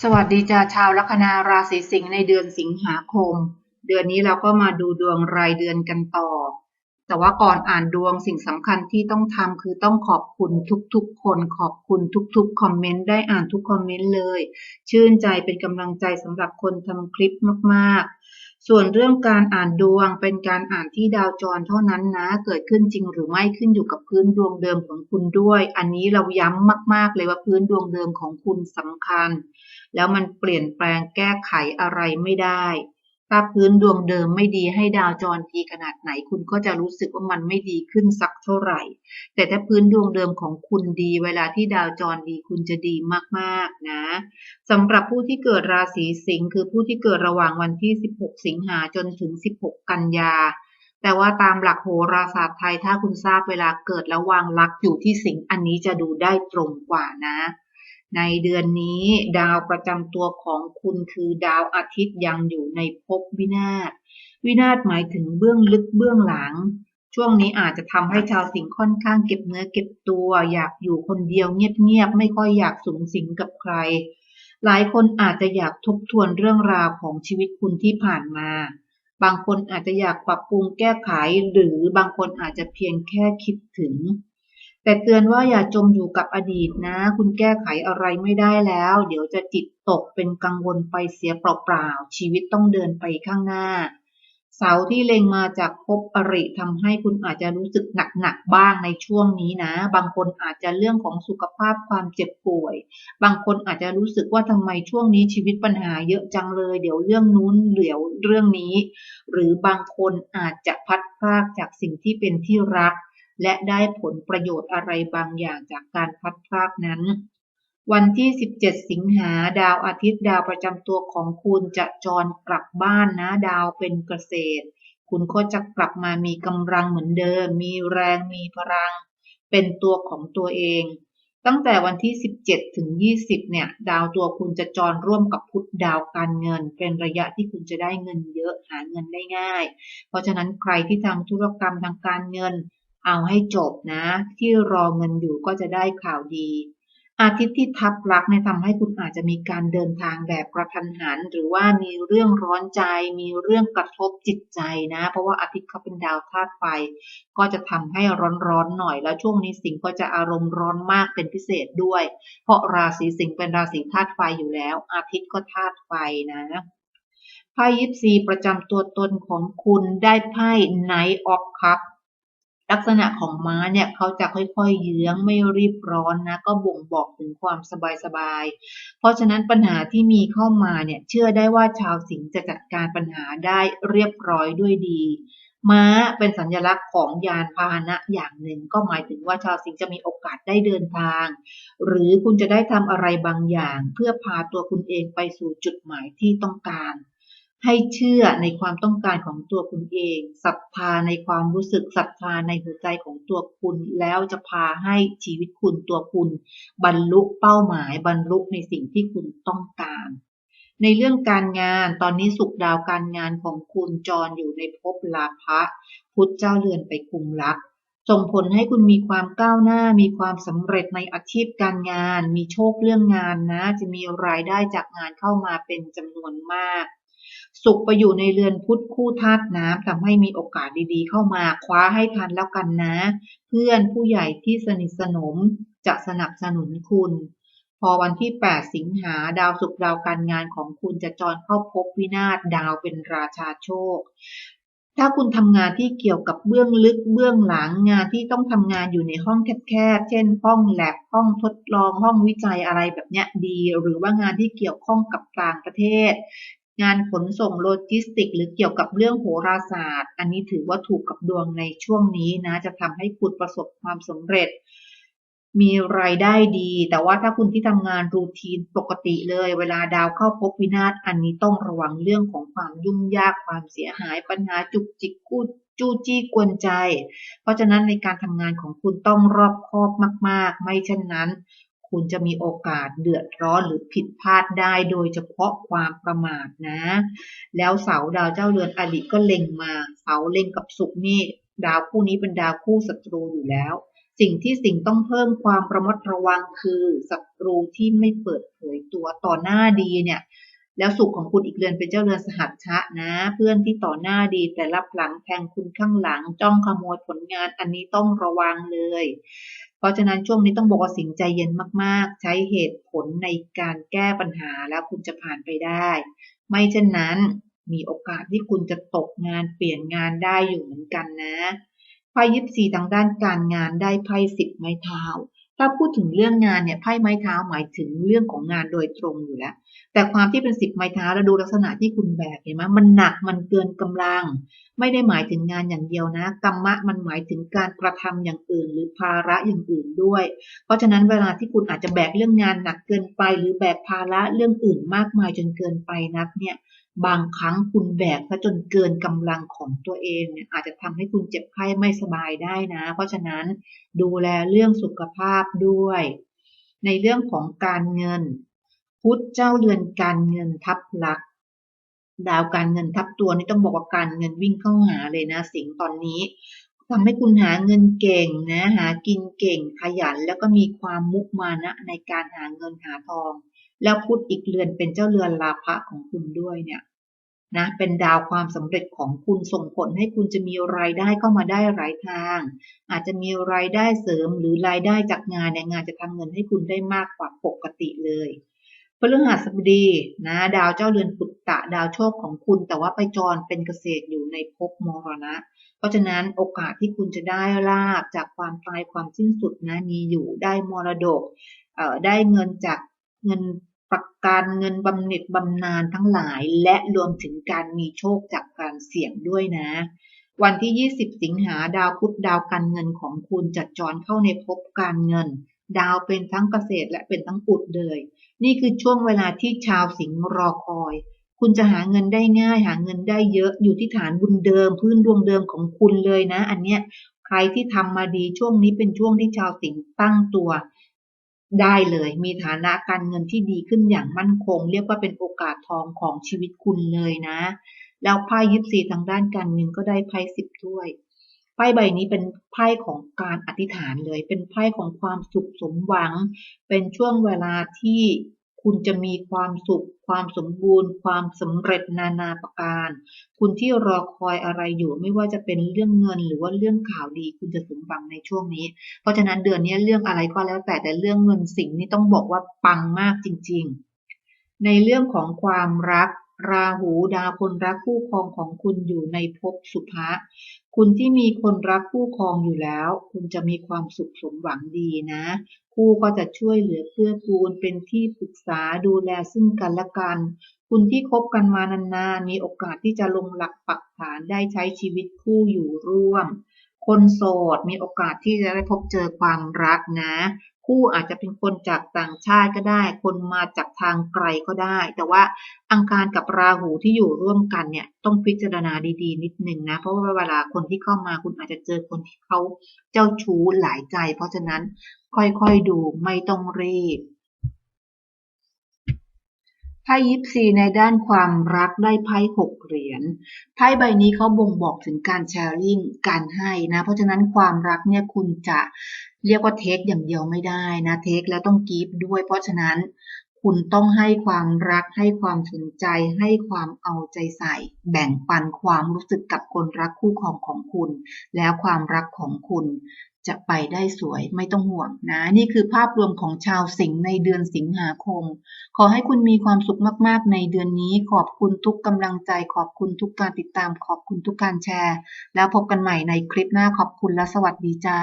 สวัสดีจ้าชาวลัคนาราศีสิงห์ในเดือนสิงหาคม เดือนนี้เราก็มาดูดวงรายเดือนกันต่อ แต่ว่าก่อนอ่านดวงสิ่งสำคัญที่ต้องทำคือต้องขอบคุณทุกๆ คนขอบคุณทุกๆคอมเมนต์ได้อ่านทุกคอมเมนต์เลย ชื่นใจเป็นกำลังใจสำหรับคนทำคลิปมากๆ ส่วนเรื่องการอ่านดวงเป็นการอ่านที่ดาวจรเท่านั้นนะ เกิดขึ้นจริงหรือไม่ขึ้นอยู่กับพื้นดวงเดิมของคุณด้วย อันนี้เราย้ำมากๆเลยว่าพื้นดวงเดิมของคุณสำคัญ แล้วมันเปลี่ยนแปลงแก้ไขอะไรไม่ได้ถ้าพื้นดวงเดิมไม่ดีให้ดาวจรดีขนาดไหน คุณก็จะรู้สึกว่ามันไม่ดีขึ้นสักเท่าไหร่ แต่ถ้าพื้นดวงเดิมของคุณดี เวลาที่ดาวจรดีคุณจะดีมากๆนะสำหรับผู้ที่เกิดราศีสิงห์คือผู้ที่เกิดระหว่างวันที่ 16 สิงหาจนถึง 16 กันยา แต่ว่าตามหลักโหราศาสตร์ไทยถ้าคุณทราบเวลาเกิดแล้ววางลักอยู่ที่สิงห์อันนี้จะดูได้ตรงกว่านะ ในเดือนนี้ดาวประจำตัวของคุณคือดาวอาทิตย์ยังอยู่ในภพวินาศ วินาศหมายถึงเบื้องลึกเบื้องหลัง ช่วงนี้อาจจะทำให้ชาวสิงห์ค่อนข้างเก็บเนื้อเก็บตัว อยากอยู่คนเดียวเงียบๆ ไม่ค่อยอยากสูงสิงกับใคร หลายคนอาจจะอยากทบทวนเรื่องราวของชีวิตคุณที่ผ่านมา บางคนอาจจะอยากปรับปรุงแก้ไข หรือบางคนอาจจะเพียงแค่คิดถึง แต่เตือนว่าอย่าจมอยู่กับอดีตนะ คุณแก้ไขอะไรไม่ได้แล้ว เดี๋ยวจะจิตตกเป็นกังวลไปเสียเปล่าๆ ชีวิตต้องเดินไปข้างหน้า เสาที่เล็งมาจากภพอริทำให้คุณอาจจะรู้สึกหนักๆบ้างในช่วงนี้นะ บางคนอาจจะเรื่องของสุขภาพความเจ็บป่วย บางคนอาจจะรู้สึกว่าทำไมช่วงนี้ชีวิตปัญหาเยอะจังเลย เดี๋ยวเรื่องนู้นเดี๋ยวเรื่องนี้ หรือบางคนอาจจะพัดพรากจากสิ่งที่เป็นที่รัก และได้ผลประโยชน์อะไรบางอย่างจากการพัดพรากนั้น วันที่ 17 สิงหาดาวอาทิตย์ดาวประจำตัวของคุณจะจรกลับบ้านนะดาวเป็นเกษตร คุณก็จะกลับมามีกำลังเหมือนเดิม มีแรงมีพลัง เป็นตัวของตัวเอง ตั้งแต่วันที่ 17 ถึง 20 เนี่ย ดาวตัวคุณจะจรร่วมกับพุธดาวการเงิน เป็นระยะที่คุณจะได้เงินเยอะหาเงินได้ง่าย เพราะฉะนั้นใครที่ทำธุรกรรมทางการเงิน เอาให้จบนะ ที่รอเงินอยู่ก็จะได้ข่าวดี อาทิตย์ที่ทับลักเนี่ยทำให้คุณอาจจะมีการเดินทางแบบกระทันหัน หรือว่ามีเรื่องร้อนใจ มีเรื่องกระทบจิตใจนะ เพราะว่าอาทิตย์เขาเป็นดาวธาตุไฟ ก็จะทำให้ร้อนๆหน่อย แล้วช่วงนี้สิงห์ก็จะอารมณ์ร้อนมากเป็นพิเศษด้วย เพราะราศีสิงห์เป็นราศีธาตุไฟอยู่แล้ว อาทิตย์ก็ธาตุไฟนะไพ่ยิปซีประจำตัวตนของคุณได้ไพ่ไนท์ออฟคัพ ลักษณะของม้าเนี่ยเขาจะค่อยๆเยื้องไม่รีบร้อนนะ ก็บ่งบอกถึงความสบายๆ เพราะฉะนั้นปัญหาที่มีเข้ามาเนี่ยเชื่อได้ว่าชาวสิงห์จะจัดการปัญหาได้เรียบร้อยด้วยดี ม้าเป็นสัญลักษณ์ของยานพาหนะอย่างหนึ่ง ก็หมายถึงว่าชาวสิงห์จะมีโอกาสได้เดินทาง หรือคุณจะได้ทำอะไรบางอย่าง เพื่อพาตัวคุณเองไปสู่จุดหมายที่ต้องการ ให้เชื่อในความต้องการของตัวคุณเอง ศรัทธาในความรู้สึก ศรัทธาในหัวใจของตัวคุณ แล้วจะพาให้ชีวิตคุณตัวคุณ บรรลุเป้าหมาย บรรลุในสิ่งที่คุณต้องการ ในเรื่องการงานตอนนี้สุขดาวการงานของคุณจรอยู่ในภพลาภะพุธเจ้าเรือนไปคุมลักส่งผลให้คุณมีความก้าวหน้า มีความสำเร็จในอาชีพการงาน มีโชคเรื่องงานนะ จะมีรายได้จากงานเข้ามาเป็นจำนวนมาก สุขไปอยู่ในเรือนพุทธคู่ธาตุน้ำทำให้มีโอกาสดีๆ เข้ามาคว้าให้ทันแล้วกันนะ เพื่อนผู้ใหญ่ที่สนิทสนมจะสนับสนุนคุณ พอวันที่ 8 สิงหาดาวศุกดาวการงานของคุณจะจรเข้าพบวินาศดาวเป็นราชาโชคถ้าคุณทำงานที่เกี่ยวกับเบื้องลึกเบื้องหลังงานที่ต้องทำงานอยู่ในห้องแคบๆ เช่น ห้องแลบห้องทดลองห้องวิจัยอะไรแบบเนี้ยดี หรือว่างานที่เกี่ยวข้องกับต่างประเทศ งานขนส่งโลจิสติก หรือเกี่ยวกับเรื่องโหราศาสตร์ อันนี้ถือว่าถูกกับดวงในช่วงนี้นะ จะทำให้คุณประสบความสำเร็จ มีรายได้ดี แต่ว่าถ้าคุณที่ทำงานรูทีนปกติเลย เวลาดาวเข้าพบวินาศอันนี้ต้องระวังเรื่องของความยุ่งยากความเสียหายปัญหาจุกจิกกู้จู้จี้กวนใจ เพราะฉะนั้นในการทำงานของคุณต้องรอบคอบมาก ๆ ไม่เช่นนั้น คุณจะมีโอกาสเดือดร้อนหรือผิดพลาดได้โดยเฉพาะความประมาทนะ แล้วเสาดาวเจ้าเรือนอดีตก็เล็งมา เสาเล็งกับศุกนี่ดาวคู่นี้เป็นดาวคู่ศัตรูอยู่แล้ว สิ่งที่สิ่งต้องเพิ่มความระมัดระวังคือศัตรูที่ไม่เปิดเผยตัวต่อหน้าดีเนี่ย แล้วสุขของคุณอีกเรือนเป็นเจ้าเรือนสหัชชะนะ เพื่อนที่ต่อหน้าดีแต่รับหลังแทงคุณข้างหลัง จ้องขโมยผลงานอันนี้ต้องระวังเลย เพราะฉะนั้นช่วงนี้ต้องบอกว่าสิงใจเย็นมากๆ ใช้เหตุผลในการแก้ปัญหาแล้วคุณจะผ่านไปได้ ไม่เช่นนั้นมีโอกาสที่คุณจะตกงานเปลี่ยนงานได้อยู่เหมือนกันนะไพ่ยิปซีทางด้านการงานได้ไพ่สิบไม้เท้า ถ้าพูดถึงเรื่องงานเนี่ยไพ่ไม้เท้าหมายถึงเรื่องของงานโดยตรงอยู่แล้ว แต่ความที่เป็นสิบไม้เท้าแล้วดูลักษณะที่คุณแบกเห็นไหมมันหนักมันเกินกำลัง ไม่ได้หมายถึงงานอย่างเดียวนะกรรมะมันหมายถึงการกระทำอย่างอื่น หรือภาระอย่างอื่นด้วย เพราะฉะนั้นเวลาที่คุณอาจจะแบกเรื่องงานหนักเกินไป หรือแบกภาระเรื่องอื่นมากมายจนเกินไปนักเนี่ย บางครั้งคุณแบกซะจนเกินกำลังของตัวเองเนี่ยอาจจะทำให้คุณเจ็บไข้ไม่สบายได้นะ เพราะฉะนั้นดูแลเรื่องสุขภาพด้วย ในเรื่องของการเงิน พุธเจ้าเรือนการเงินทับลัก ดาวการเงินทับตัวนี่ต้องบอกว่าการเงินวิ่งเข้าหาเลยนะ สิงตอนนี้ทำให้คุณหาเงินเก่งนะหากินเก่งขยันแล้วก็มีความมุมานะในการหาเงินหาทอง แล้วพุธอีกเรือนเป็นเจ้าเรือนลาภะของคุณด้วยเนี่ย นะเป็นดาวความสำเร็จของคุณส่งผลให้คุณจะมีรายได้เข้ามาได้หลายทาง อาจจะมีรายได้เสริมหรือรายได้จากงานเนี่ยงานจะทำเงินให้คุณได้มากกว่าปกติเลยพฤหัสบดีนะดาวเจ้าเรือนปุตตะดาวโชคของคุณ แต่ว่าไปจรเป็นเกษตรอยู่ในภพมรณะ เพราะฉะนั้นโอกาสที่คุณจะได้ลาบจากความตายความสิ้นสุดนะมีอยู่ได้มรดกได้เงินจากเงิน ประกันเงินบำเหน็จบำนาญทั้งหลาย และรวมถึงการมีโชคจากการเสี่ยงด้วยนะ วันที่ 20 สิงหาดาวพุธดาวการเงินของคุณจัดจรเข้าในภพการเงิน ดาวเป็นทั้งเกษตรและเป็นทั้งอุดเลย นี่คือช่วงเวลาที่ชาวสิงห์รอคอย คุณจะหาเงินได้ง่ายหาเงินได้เยอะอยู่ที่ฐานบุญเดิม พื้นดวงเดิมของคุณเลยนะ อันเนี้ยใครที่ทำมาดีช่วงนี้เป็นช่วงที่ชาวสิงห์ตั้งตัว ได้เลย มีฐานะการเงินที่ดีขึ้นอย่างมั่นคง เรียกว่าเป็นโอกาสทองของชีวิตคุณเลยนะ แล้วไพ่ยิปซีทางด้านการเงินก็ได้ไพ่สิบถ้วยไพ่ใบนี้เป็นไพ่ของการอธิษฐานเลย เป็นไพ่ของความสุขสมหวัง เป็นช่วงเวลาที่ คุณจะมีความสุข ความสมบูรณ์ ความสำเร็จนานาประการ คุณที่รอคอยอะไรอยู่ไม่ว่าจะเป็นเรื่องเงินหรือว่าเรื่องข่าวดี คุณจะสมหวังในช่วงนี้ เพราะฉะนั้นเดือนนี้เรื่องอะไรก็แล้วแต่แต่เรื่องเงินสิ่งนี้ต้องบอกว่าปังมากจริง ๆ ในเรื่องของความรัก ราหูดาวคนรักคู่ครองของคุณอยู่ในภพสุภะคุณที่มีคนรักคู่ครองอยู่แล้ว คุณจะมีความสุขสมหวังดีนะ คู่ก็จะช่วยเหลือเพื่อกูลเป็นที่ปรึกษาดูแลซึ่งกันและกัน คุณที่คบกันมานานๆมีโอกาสที่จะลงหลักปักฐานได้ใช้ชีวิตคู่อยู่ร่วม คนโสดมีโอกาสที่จะได้พบเจอความรักนะ คู่อาจจะเป็นคนจากต่างชาติก็ได้ คนมาจากทางไกลก็ได้ แต่ว่าอังคารกับราหูที่อยู่ร่วมกันเนี่ยต้องพิจารณาดีๆ นิดนึงนะ เพราะว่าเวลาคนที่เข้ามาคุณอาจจะเจอคนที่เขาเจ้าชู้หลายใจ เพราะฉะนั้นค่อยๆดูไม่ต้องรีบ ไพ่ยิปซีในด้านความรักได้ไพ่หกเหรียญไพ่ใบนี้เขาบ่งบอกถึงการแชร์ลิงการให้นะ เพราะฉะนั้นความรักเนี่ยคุณจะเรียกว่าเทคอย่างเดียวไม่ได้นะเทคแล้วต้องกีฟด้วย เพราะฉะนั้นคุณต้องให้ความรักให้ความสนใจ ให้ความเอาใจใส่ แบ่งปันความรู้สึกกับคนรักคู่ครองของคุณ แล้วความรักของคุณ จะไปได้สวยไม่ต้องห่วงนะ นี่คือภาพรวมของชาวสิงห์ในเดือนสิงหาคม ขอให้คุณมีความสุขมากๆ ในเดือนนี้ ขอบคุณทุกกำลังใจ ขอบคุณทุกการติดตาม ขอบคุณทุกการแชร์ แล้วพบกันใหม่ในคลิปหน้าขอบคุณและสวัสดีจ้า